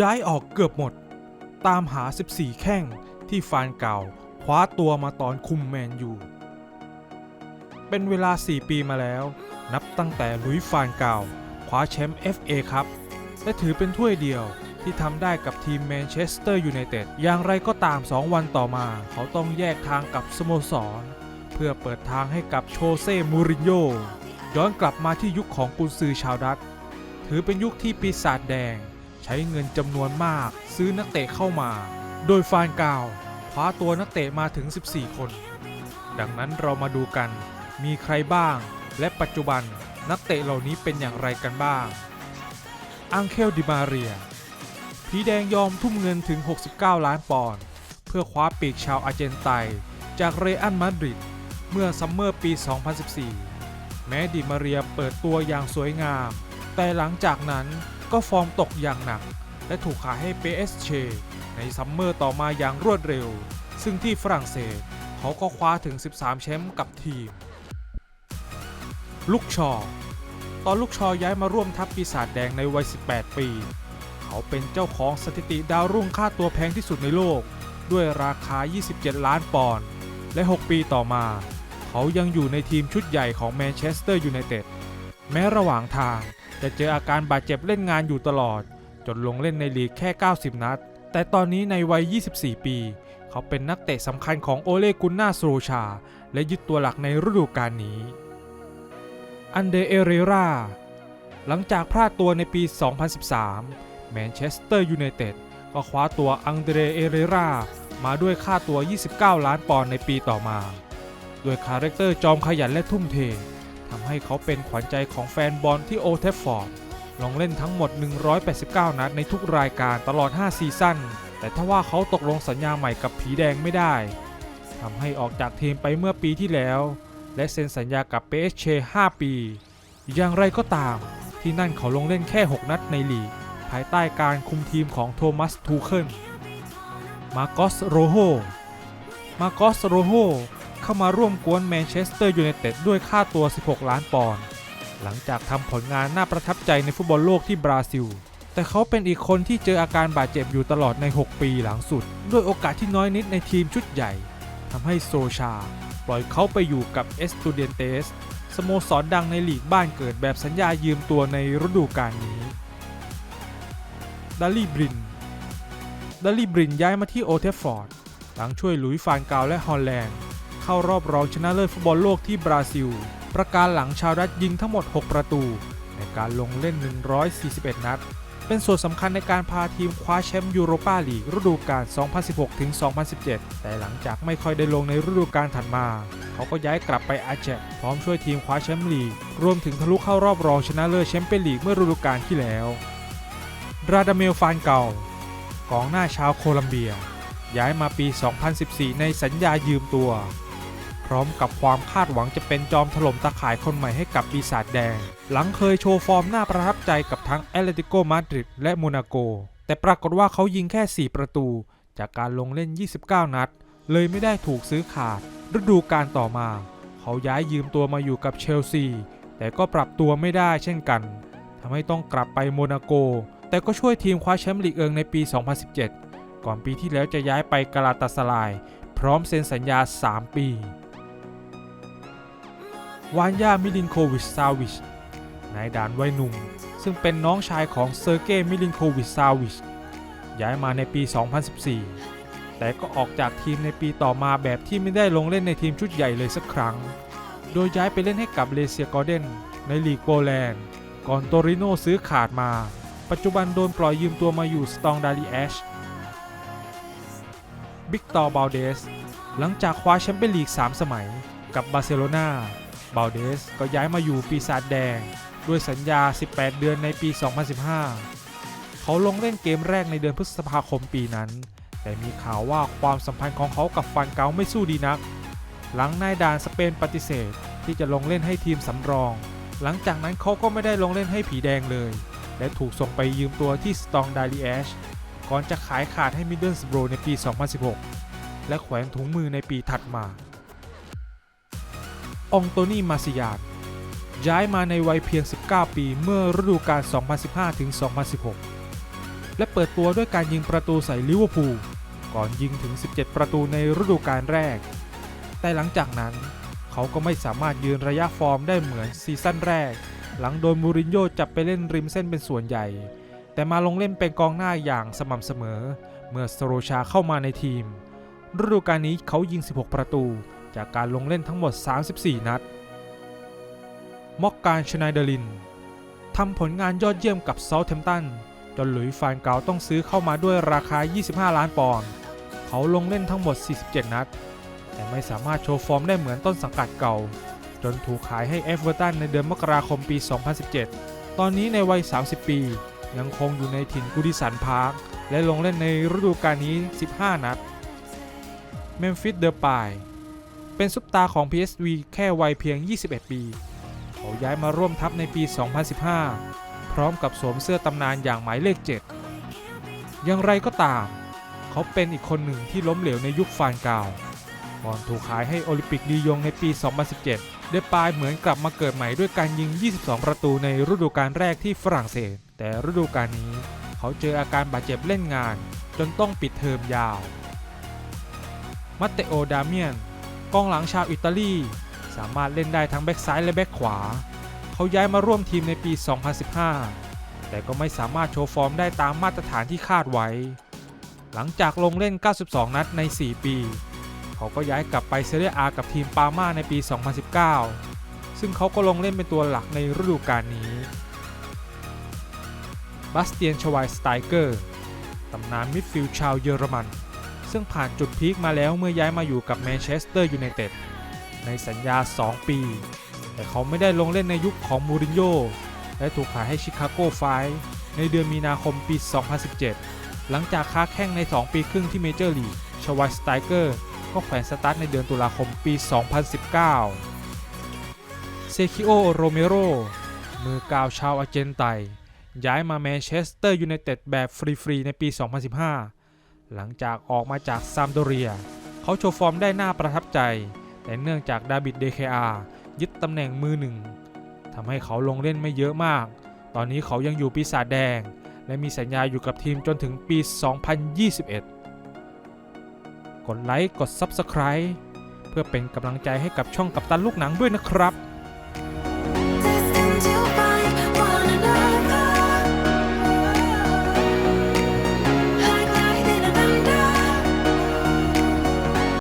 ย้ายออกเกือบหมด ตามหา 14 แข้งที่ฟานเก่าคว้าตัวมาตอนคุมแมนยูเป็นเวลา 4 ปีมาแล้ว นับตั้งแต่ลุยฟานเก่าคว้าแชมป์ FA ครับ และถือเป็นถ้วยเดียวที่ทำได้กับทีมแมนเชสเตอร์ยูไนเต็ดอย่างไรก็ตาม 2 วันต่อมา เขาต้องแยกทางกับสโมสร เพื่อเปิดทางให้กับโชเซ่มูรินโญ่ย้อนกลับมาที่ยุคของกุนซือชาวดัตถือเป็นยุคที่ปีศาจแดง ใช้เงินจำนวนมากซื้อนักเตะเข้ามา โดยฟานกาวคว้าตัวนักเตะมาถึง 14 คน ดังนั้นเรามาดูกันมีใครบ้าง และปัจจุบันนักเตะเหล่านี้เป็นอย่างไรกันบ้าง อังเคลดิมาเรีย ผีแดงยอมทุ่มเงินถึง 69 ล้านปอนด์เพื่อคว้าปีกชาวอาร์เจนไตนจากเรอัลมาดริดเมื่อซัมเมอร์ปี 2014 แม้ดิมาเรียเปิดตัวอย่างสวยงาม แต่หลังจากนั้น ก็ฟอร์มตกอย่างหนัก และถูกขายให้เปเอสเชในซัมเมอร์ต่อมาอย่างรวดเร็ว ซึ่งที่ฝรั่งเศสเขาก็คว้าถึง 13 แชมป์กับทีม ลูกชอ ตอนลูกชอย้ายมาร่วมทัพปีศาจแดงในวัย 18 ปี เขาเป็นเจ้าของสถิติดาวรุ่งค่าตัวแพงที่สุดในโลก ด้วยราคา 27 ล้านปอนด์ และ 6 ปีต่อมา เขายังอยู่ในทีมชุดใหญ่ของแมนเชสเตอร์ยูไนเต็ด แม้ระหว่างทาง จะเจออาการบาดเจ็บเล่นงานอยู่ตลอด จนลงเล่นในลีกแค่ 90 นัด แต่ตอนนี้ในวัย 24 ปี เขาเป็นนักเตะสำคัญของโอเลกุนนาโซโรชา และยึดตัวหลักในฤดูกาลนี้ อันเดเอเรราหลังจากพลาดตัวในปี 2013 แมนเชสเตอร์ยูไนเต็ดก็คว้าตัวอังเดเรเอเรรามาด้วยค่าตัว 29 ล้านปอนด์ในปีต่อมา ด้วยคาแรคเตอร์จอมขยันและทุ่มเท ทำให้เขาเป็นขวัญใจของแฟนบอลที่โอเทฟฟอร์ด ลงเล่นทั้งหมด 189 นัดในทุกรายการตลอด 5 ซีซั่น แต่ถ้าว่าเขาตกลงสัญญาใหม่กับผีแดงไม่ได้ ทำให้ออกจากทีมไปเมื่อปีที่แล้ว และเซ็นสัญญากับเปเช5 ปี อย่างไรก็ตาม ที่นั่นเขาลงเล่นแค่ 6 นัดในลีก ภายใต้การคุมทีมของโทมัสทูเคิลมาโกสโรโฮมาโกสโรโฮ เข้ามาร่วมกวนแมนเชสเตอร์ยูไนเต็ดด้วยค่าตัว 16 ล้านปอนด์หลังจากทำผลงานน่าประทับใจในฟุตบอลโลกที่บราซิล แต่เขาเป็นอีกคนที่เจออาการบาดเจ็บอยู่ตลอดใน 6 ปีหลังสุด ด้วยโอกาสที่น้อยนิดในทีมชุดใหญ่ทำให้โซชา ปล่อยเขาไปอยู่กับเอสตูเดนเตสสโมสรดังในลีกบ้านเกิดแบบสัญญายืมตัวในฤดูกาลนี้ดาลีบรินดาลีบรินย้ายมาที่โอเทฟฟอร์ดหลังช่วยหลุยฟานกาวและฮอลแลนด์ เข้ารอบรองชนะเลิศฟุตบอลโลกที่บราซิล ประการหลังชาวดัตช์ยิงทั้งหมด 6 ประตู ในการลงเล่น 141 นัด เป็นส่วนสำคัญในการพาทีมคว้าแชมป์ยูโรปาลีกฤดูกาล 2016-2017 แต่หลังจากไม่ค่อยได้ลงในฤดูกาลถัดมา เขาก็ย้ายกลับไปอาแจกพร้อมช่วยทีมคว้าแชมป์ลีก รวมถึงทะลุเข้ารอบรองชนะเลิศแชมเปี้ยนลีกเมื่อฤดูกาลที่แล้วราดาเมลฟานเกากองหน้าชาวโคลัมเบีย ย้ายมาปี 2014 ในสัญญายืมตัว พร้อมกับความคาดหวังจะเป็นจอมถล่มตะข่ายคนใหม่ให้กับปีศาจแดง หลังเคยโชว์ฟอร์มน่าประทับใจกับทั้งแอตเลติโกมาดริดและโมนาโก แต่ปรากฏว่าเขายิงแค่ 4 ประตู จากการลงเล่น 29 นัด เลยไม่ได้ถูกซื้อขาด ฤดูกาลต่อมา เขาย้ายยืมตัวมาอยู่กับเชลซี แต่ก็ปรับตัวไม่ได้เช่นกันทำให้ต้องกลับไปโมนาโก แต่ก็ช่วยทีมคว้าแชมป์ลีกเอิงในปี 2017 ก่อนปีที่แล้วจะย้ายไปกาลาตาสลาย พร้อมเซ็นสัญญา 3 ปี วานยา มิลินโควิช ซาวิช นายด่านวัยหนุ่ม ซึ่งเป็นน้องชายของเซอร์เกย์ มิลินโควิช ซาวิช ย้ายมาในปี 2014 แต่ก็ออกจากทีมในปีต่อมาแบบที่ไม่ได้ลงเล่นในทีมชุดใหญ่เลยสักครั้ง โดยย้ายไปเล่นให้กับเลเซียกอร์เดนในลีกโปแลนด์ ก่อนโตริโนซื้อขาดมา ปัจจุบันโดนปล่อยยืมตัวมาอยู่สตองดาลีแอชบิกตอร์บาลเดส หลังจากคว้าแชมเปี้ยนลีก 3 สมัยกับบาร์เซโลนา บาลเดสก็ย้ายมาอยู่ปีศาจแดง ด้วยสัญญา 18 เดือนในปี 2015 เขาลงเล่นเกมแรกในเดือนพฤษภาคมปีนั้น แต่มีข่าวว่าความสัมพันธ์ของเขากับฟันเกาไม่สู้ดีนัก หลังนายดานสเปนปฏิเสธที่จะลงเล่นให้ทีมสำรอง หลังจากนั้นเขาก็ไม่ได้ลงเล่นให้ผีแดงเลย และถูกส่งไปยืมตัวที่สตองดาลีแอชก่อนจะขายขาดให้มิดเดิลสโบรในปี 2016 และแขวนถุงมือในปีถัดมา องโตนี่มาซิยาดย้ายมาในวัยเพียง 19 ปีเมื่อฤดูกาล 2015-2016 และเปิดตัวด้วยการยิงประตูใส่ลิเวอร์พูลก่อนยิงถึง 17 ประตูในฤดูกาลแรก แต่หลังจากนั้นเขาก็ไม่สามารถยืนระยะฟอร์มได้เหมือนซีซั่นแรก หลังโดนมูรินโญ่จับไปเล่นริมเส้นเป็นส่วนใหญ่ แต่มาลงเล่นเป็นกองหน้าอย่างสม่ำเสมอ เมื่อสโรชาเข้ามาในทีม ฤดูกาลนี้เขายิง 16 ประตู จากการลงเล่นทั้งหมด 34 นัด มอกการชไนเดอรินทำผลงานยอดเยี่ยมกับเซาท์แฮมป์ตันจนหลุยส์ฟานเกาต้องซื้อเข้ามาด้วยราคา 25 ล้านปอนด์เขาลงเล่นทั้งหมด 47 นัด แต่ไม่สามารถโชว์ฟอร์มได้เหมือนต้นสังกัดเก่า จนถูกขายให้เอฟเวอร์ตันในเดือนมกราคมปี 2017 ตอนนี้ในวัย 30 ปี ยังคงอยู่ในถิ่นกูดิสันพาร์ค และลงเล่นในฤดูกาลนี้ 15 นัด เมมฟิสเดอร์ปาย เป็นซุปตาของ PSV แค่วัยเพียง 21 ปี เขาย้ายมาร่วมทัพในปี 2015 พร้อมกับสวมเสื้อตำนานอย่างหมายเลข 7 อย่างไรก็ตาม เขาเป็นอีกคนหนึ่งที่ล้มเหลวในยุคฟานกาวก่อนถูกขายให้โอลิมปิกลียงในปี 2017 เดปายเหมือนกลับมาเกิดใหม่ด้วยการยิง 22 ประตูในฤดูกาลแรกที่ฝรั่งเศส แต่ฤดูกาลนี้เขาเจออาการบาดเจ็บเล่นงาน จนต้องปิดเทอมยาว มัตเตโอ ดาเมียน กองหลังชาวอิตาลี สามารถเล่นได้ทั้งแบ็กซ้ายและแบ็กขวา เขาย้ายมาร่วมทีมในปี 2015 แต่ก็ไม่สามารถโชว์ฟอร์มได้ตามมาตรฐานที่คาดไว้ หลังจากลงเล่น 92 นัดใน 4 ปี เขาก็ย้ายกลับไปเซเรียอากับทีมปาม่าในปี 2019 ซึ่งเขาก็ลงเล่นเป็นตัวหลักในฤดูกาลนี้บาสเตียนชวายสไตเกอร์ ตำนานมิดฟิลด์ชาวเยอรมัน ซึ่งผ่านจุดพีคมาแล้วเมื่อย้ายมาอยู่กับแมนเชสเตอร์ยูไนเต็ดในสัญญา 2 ปี แต่เขาไม่ได้ลงเล่นในยุคของมูรินโญ่และถูกขายให้ชิคาโกไฟในเดือนมีนาคมปี 2017 หลังจากค้าแข่งใน 2 ปีครึ่งที่เมเจอร์ลีกชวายสไตเกอร์ก็แขวนสตาร์ทในเดือนตุลาคมปี 2019 เซคิโอ โรเมโร มือกาวชาวอาร์เจนไต ย้ายมาแมนเชสเตอร์ยูไนเต็ดแบบฟรี ๆ ในปี 2015 หลังจากออกมาจากซามโดเรีย เขาโชว์ฟอร์มได้น่าประทับใจ แต่เนื่องจากดาบิดเดเคอายึดตำแหน่งมือหนึ่งทำให้เขาลงเล่นไม่เยอะมาก ตอนนี้เขายังอยู่ปีศาจแดง และมีสัญญาอยู่กับทีมจนถึงปี 2021 กดไลค์ กด Subscribe เพื่อเป็นกำลังใจให้กับช่องกับตันลูกหนังด้วยนะครับ